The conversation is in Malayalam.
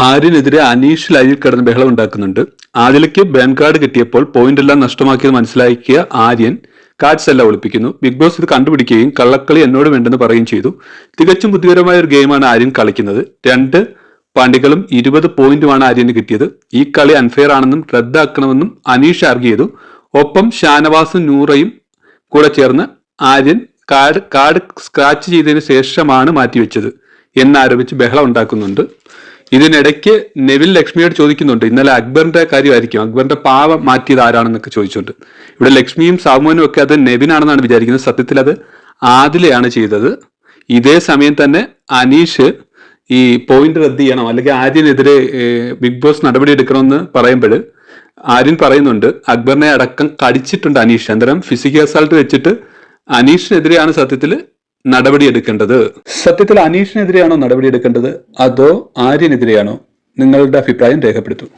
ആര്യനെതിരെ അനീഷ് ലൈവിൽ കിടന്ന് ബഹളം ഉണ്ടാക്കുന്നുണ്ട്. ആദിലയ്ക്ക് ബാൻ കാർഡ് കിട്ടിയപ്പോൾ പോയിന്റ് എല്ലാം നഷ്ടമാക്കിയത് മനസ്സിലാക്കിയ ആര്യൻ കാർഡ്സ് എല്ലാം ഒളിപ്പിക്കുന്നു. ബിഗ് ബോസ് ഇത് കണ്ടുപിടിക്കുകയും കള്ളക്കളി എന്നോട് വേണ്ടെന്ന് പറയുകയും ചെയ്തു. തികച്ചും ബുദ്ധിപരമായ ഒരു ഗെയിമാണ് ആര്യൻ കളിക്കുന്നത്. രണ്ട് പാണ്ഡികളും ഇരുപത് പോയിന്റുമാണ് ആര്യന് കിട്ടിയത്. ഈ കളി അൺഫെയർ ആണെന്നും റദ്ദാക്കണമെന്നും അനീഷ് ആർഗ്യ ചെയ്തു. ഒപ്പം ഷാനവാസും നൂറയും കൂടെ ചേർന്ന് ആര്യൻ കാർഡ് കാർഡ് സ്ക്രാച്ച് ചെയ്തതിന് ശേഷമാണ് മാറ്റിവെച്ചത് എന്നാരോപിച്ച് ബഹളം ഉണ്ടാക്കുന്നുണ്ട്. ഇതിനിടയ്ക്ക് നെവിൽ ലക്ഷ്മിയോട് ചോദിക്കുന്നുണ്ട്. ഇന്നലെ അക്ബറിന്റെ കാര്യമായിരിക്കും. അക്ബറിന്റെ പാവ മാറ്റിയത് ആരാണെന്നൊക്കെ ചോദിച്ചുണ്ട് ഇവിടെ ലക്ഷ്മിയും സാമുവനും ഒക്കെ അത് നെവിനാണെന്നാണ് വിചാരിക്കുന്നത്. സത്യത്തിൽ അത് ആദിലയാണ് ചെയ്തത്. ഇതേ സമയം തന്നെ അനീഷ് ഈ പോയിന്റ് റദ്ദ് ചെയ്യണം. അല്ലെങ്കിൽ ആര്യനെതിരെ ബിഗ് ബോസ് നടപടി എടുക്കണമെന്ന് പറയുമ്പോൾ ആര്യൻ പറയുന്നുണ്ട് അക്ബറിനെ അടക്കം കടിച്ചിട്ടുണ്ട് അനീഷ്. അന്തരം ഫിസിക്കൽ അസാൾട്ട് വെച്ചിട്ട് അനീഷിനെതിരെയാണ് സത്യത്തിൽ നടപടി എടുക്കേണ്ടത് സത്യത്തിൽ അനീഷിനെതിരെയാണോ നടപടിയെടുക്കേണ്ടത്? അതോ ആര്യനെതിരെയാണോ? നിങ്ങളുടെ അഭിപ്രായം രേഖപ്പെടുത്തും.